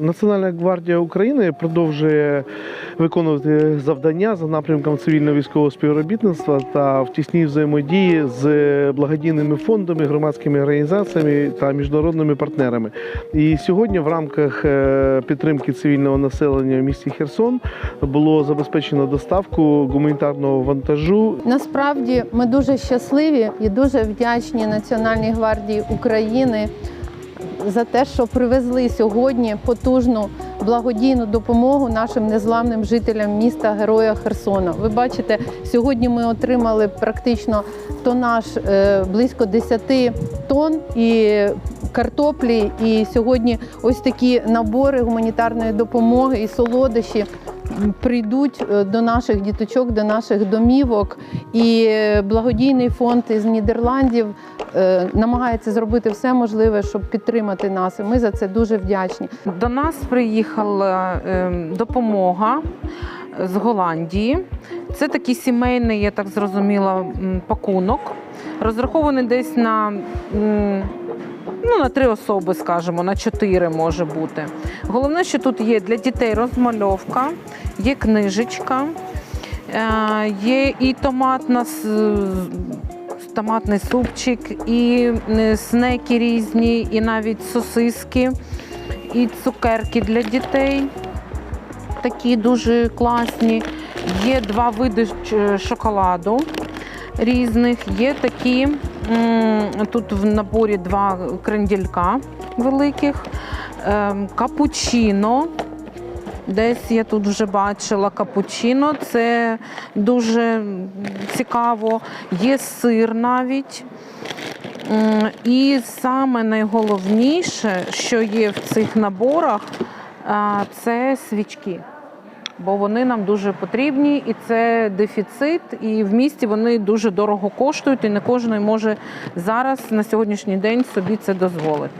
Національна гвардія України продовжує виконувати завдання за напрямком цивільно-військового співробітництва та в тісній взаємодії з благодійними фондами, громадськими організаціями та міжнародними партнерами. І сьогодні, в рамках е, підтримки цивільного населення в місті Херсон, було забезпечено доставку гуманітарного вантажу Насправді ми дуже щасливі і дуже вдячні Національній гвардії України за те, що привезли сьогодні потужну благодійну допомогу нашим незламним жителям міста Героя Херсона. Ви бачите, сьогодні ми отримали практично тонаж е, близько 10 тонн і картоплі. І сьогодні ось такі набори гуманітарної допомоги і солодощі прийдуть е, до наших діточок, до наших домівок. І благодійний фонд із Нідерландів е, намагається зробити все можливе, щоб підтримати нас. І ми за це дуже вдячні. До нас приїхала е, допомога з Голландії. Це такий сімейний, я так зрозуміла, пакунок. Розрахований десь на, ну, на три особи, скажімо, на чотири може бути. Головне, що тут є для дітей розмальовка, є книжечка, е, є і томатна томатний супчик, і снеки різні, і навіть сосиски, і цукерки для дітей. Такі дуже класні. Є два види шоколаду різних. Є такі, тут в наборі два кренделька великих, ем, капучино. Десь я тут вже бачила капучино, це дуже цікаво. Є сир навіть. І саме найголовніше, що є в цих наборах, це свічки. Бо вони нам дуже потрібні, і це дефіцит, і в місті вони дуже дорого коштують, і не кожен може зараз на сьогоднішній день собі це дозволити.